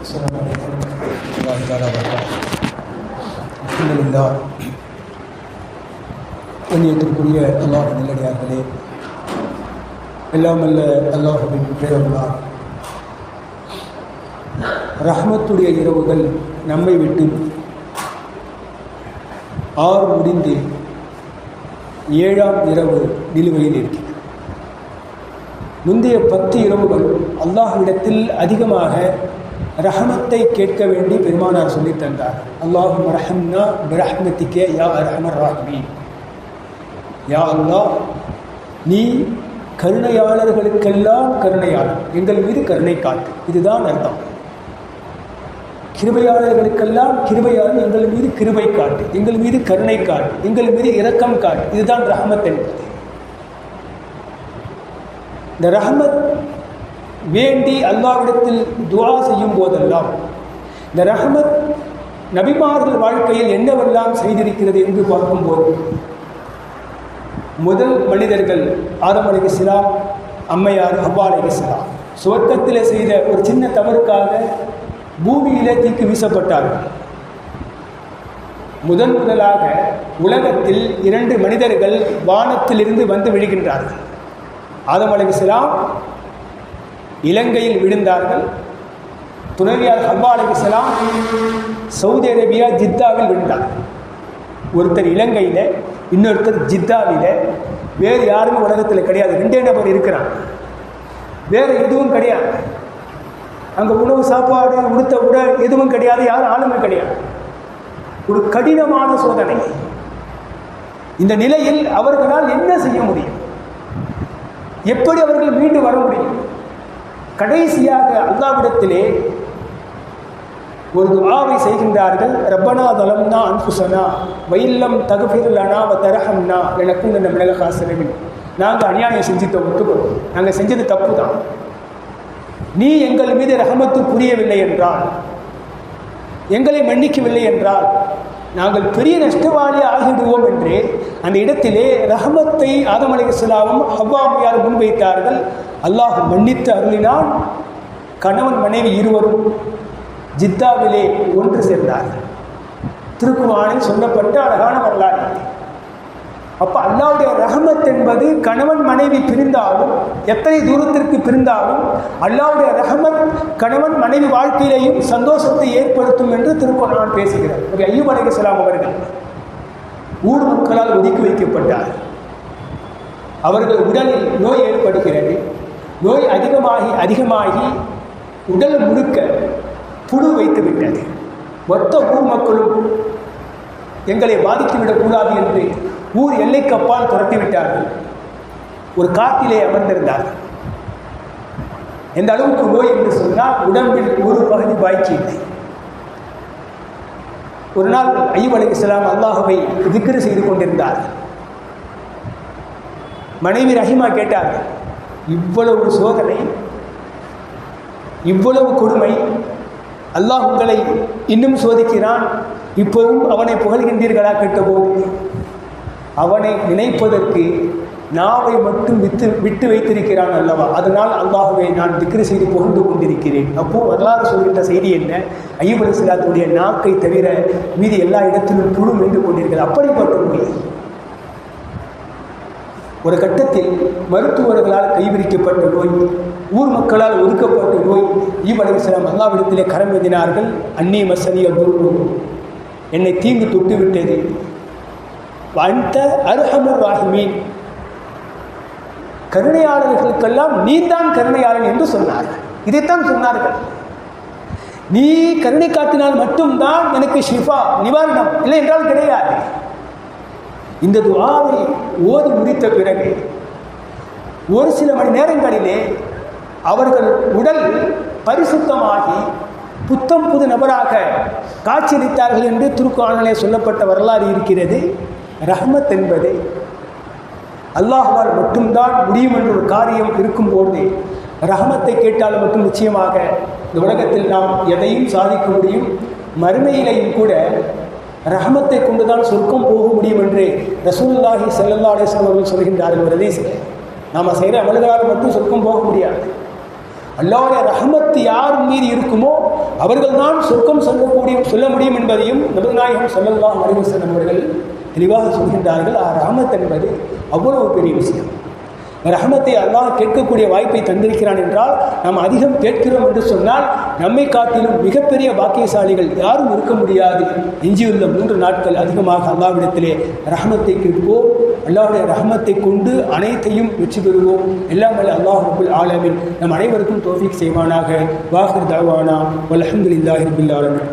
السلام عليكم ورحمة الله تعالى وبركاته الحمد لله கண்ணியத்திற்குரிய அல்லாஹ் நல்லடியார்களே எல்லாம் அல்ல அல்லாஹுவின் பேரர்களார் ரஹ்மத்துடைய இரவுகள் நம்மை விட்டு ஆறு முடிந்து ஏழாம் இரவு நிலுவையில் இருக்கிறது முந்தைய பத்து இரவுகள் அல்லாஹ்விடத்தில் அதிகமாக ரஹமத்தை கேட்க வேண்டி பெருமானார் சொல்லி தந்தார். அல்லாஹும் ரஹம்னா பிரஹ்மத்திக்கே யா ரஹமர் ராஹ்மி யா அல்லாஹ் நீ கருணையாளர்களுக்கெல்லாம் கருணையாளர் எங்கள் மீது கருணை காட்டு. இதுதான் அர்த்தம். கிருபையாளர்களுக்கெல்லாம் கிருபையாளர் எங்கள் மீது கிருபை காட்டு. எங்கள் மீது கருணை காட்டு. எங்கள் மீது இரக்கம் காட்டு. இதுதான் ரஹமத் என்பது. இந்த ரஹமத் வேண்டி அல்லாவிடத்தில் துவா செய்யும் போதெல்லாம் இந்த ரஹமத் நபிமார்கள் வாழ்க்கையில் என்னவெல்லாம் செய்திருக்கிறது என்று பார்க்கும்போது முதல் மனிதர்கள் ஆதம் அலிகலாம் அம்மையார் ஹவ்வா அலிகலாம் சுவர்க்கத்தில் செய்த ஒரு சின்ன தவறுக்காக பூமியிலே தீக்கு வீசப்பட்டார்கள். முதன் முதலாக உலகத்தில் இரண்டு மனிதர்கள் வானத்திலிருந்து வந்து விழுகின்றார்கள். ஆதம் அலிகலாம் இலங்கையில் விழுந்தார்கள். துணைவியார் ஹல்வா அலிகலாம் சவுதி அரேபியா ஜித்தாவில் விழுந்தார். ஒருத்தர் இலங்கையில் இன்னொருத்தர் ஜித்தாவில். வேறு யாருமே உலகத்தில் கிடையாது. ரெண்டே நபர் இருக்கிறான் வேறு எதுவும் கிடையாது. அங்கே உணவு சாப்பாடு உடுத்த உடல் எதுவும் கிடையாது. யாரும் ஆளுமை கிடையாது. ஒரு கடினமான சோதனை. இந்த நிலையில் அவர்களால் என்ன செய்ய முடியும்? எப்படி அவர்கள் மீண்டு வர முடியும்? கடைசியாக அல்லாவிடத்திலே ஒரு துவாவை செய்கின்றார்கள். ரப்பனா தலம்னா அன்புசனா வயில்லம் தகுபிரலனா வ தரஹம்னா எனக்கும் இந்த மிளக நாங்கள் அநியாயம் செஞ்சுட்டோம் ஒத்துக்கிறோம் நாங்கள் செஞ்சது தப்பு தான். நீ எங்கள் மீது ரகமத்து புரியவில்லை என்றால் எங்களை மன்னிக்கவில்லை என்றால் நாங்கள் பெரிய நஷ்டவாளி ஆகிடுவோம் என்று அந்த இடத்திலே ரஹமத்தை ஆதம் அலிகலாமும் ஹவ்வாமையார் முன்வைத்தார்கள். அல்லாஹ் மன்னித்து அருளினால் கணவன் மனைவி இருவரும் ஜித்தாவிலே ஒன்று சேர்ந்தார்கள். திருக்குமானில் சொல்லப்பட்ட அழகான வரலாறு. அப்போ அல்லாவுடைய ரஹமத் என்பது கணவன் மனைவி பிரிந்தாலும் எத்தனை தூரத்திற்கு பிரிந்தாலும் அல்லாவுடைய ரஹமத் கணவன் மனைவி வாழ்க்கையிலையும் சந்தோஷத்தை ஏற்படுத்தும் என்று திருக்குறான் பேசுகிறார். ஒரு ஐயூப் அலைகலாம் அவர்கள் ஊர் மக்களால் ஒதுக்கி வைக்கப்பட்டார். அவர்கள் உடலில் நோய் ஏற்படுகிறது. நோய் அதிகமாகி அதிகமாகி உடல் முழுக்க புழு வைத்து விட்டது. மொத்த ஊர் மக்களும் எங்களை பாதித்துவிடக்கூடாது என்று ஊர் எல்லைக்கு அப்பால் துரத்தி விட்டார்கள் ஒரு காட்டிலே அமர்ந்திருந்தார்கள் எந்த அளவுக்கு நோய் என்று சொன்னால் உடம்பில் ஒரு பகுதி பாய்ச்சி இல்லை. ஒரு நாள் ஐயூப் அலி இஸ்லாம் அல்லாஹுவை திக்ரு செய்து கொண்டிருந்தார். மனைவி ரஹிமா கேட்டார் இவ்வளவு சோதனை இவ்வளவு கொடுமை அல்லாஹ் உங்களை இன்னும் சோதிக்கிறான் இப்போதும் அவனை புகழ்கின்றீர்களா? கேட்டபோது அவனை நினைப்பதற்கு நாவை மட்டும் வித்து விட்டு வைத்திருக்கிறான் அல்லவா? அதனால் அல்லாஹுவை நான் திக்ரு செய்து புகழ்ந்து கொண்டிருக்கிறேன். அப்போது வரலாறு சொல்கின்ற செய்தி என்ன? ஐயப் அலி சிலாத்துடைய நாக்கை தவிர மீதி எல்லா இடத்திலும் புழு மீண்டு கொண்டிருக்கிறது. அப்படிப்பட்ட உண்மை ஒரு கட்டத்தில் மருத்துவர்களால் கைவிரிக்கப்பட்ட நோய் ஊர் மக்களால் ஒதுக்கப்பட்ட நோய் ஈப் அலிஸ்லாம் அல்லாவிடத்திலே கரம் எழுதினார்கள் அன்னி மசனிய குரு என்னை தீங்கு தொட்டுவிட்டது. விட்டது அந்த அருஹமுர் ராஹிமீன் கருணையாளர்களுக்கெல்லாம் நீதான் கருணையாளன் என்று சொன்னார்கள். இதைத்தான் சொன்னார்கள். நீ கருணை காட்டினால் மட்டும்தான் எனக்கு ஷிஃபா நிவாரணம் இல்லை என்றால் கிடையாது. இந்த துவாவை ஓதி முடித்த பிறகு ஒரு சில மணி நேரங்களிலே அவர்கள் உடல் பரிசுத்தமாகி புத்தம் புது நபராக காட்சியளித்தார்கள் என்று திருக்குறானிலே சொல்லப்பட்ட வரலாறு இருக்கிறது. ரஹ்மத் என்பது அல்லாஹால் மட்டும்தான் முடியும் என்ற ஒரு காரியம் இருக்கும்போது ரஹமத்தை கேட்டால் மட்டும் நிச்சயமாக இந்த உலகத்தில் நாம் எதையும் சாதிக்க முடியும். மறுமையிலையும் கூட ரஹமத்தை கொண்டுதான் சொர்க்கம் போக முடியும் என்று ரசூலுல்லாஹி ஸல்லல்லாஹு அலைஹி அவர்கள் சொல்கின்றார்கள். ஒரு ஹதீஸில் நாம் செய்கிற அமல்களால் மட்டும் சொர்க்கம் போக முடியாது. அல்லாவுடைய ரஹமத்து யார் மீது இருக்குமோ அவர்கள்தான் சொர்க்கம் சொல்லக்கூடிய சொல்ல முடியும் என்பதையும் நபிநாயகம் சொல்லலாம் அலிவசன் அவர்கள் தெளிவாக சொல்கின்றார்கள். ஆ ரஹமத் என்பது அவ்வளவு பெரிய விஷயம். ரஹமத்தை அல்லாஹ் கேட்கக்கூடிய வாய்ப்பை தந்திருக்கிறான் என்றால் நாம் அதிகம் கேட்கிறோம் என்று சொன்னால் நம்மை காட்டிலும் மிகப்பெரிய பாக்கியசாலிகள் யாரும் இருக்க முடியாது. எஞ்சியுள்ள மூன்று நாட்கள் அதிகமாக அல்லாவிடத்திலே ரஹமத்தை கேட்போம். அல்லாவுடைய ரஹமத்தை கொண்டு அனைத்தையும் வெற்றி பெறுவோம். எல்லாம் வல்ல அல்லாஹ் ரபுல் ஆலமின். நம் அனைவருக்கும் தோஃபிக் செய்வானாக. வாஹர் தாவானா வல்ஹம்துலில்லாஹி ரபில் ஆலமின்.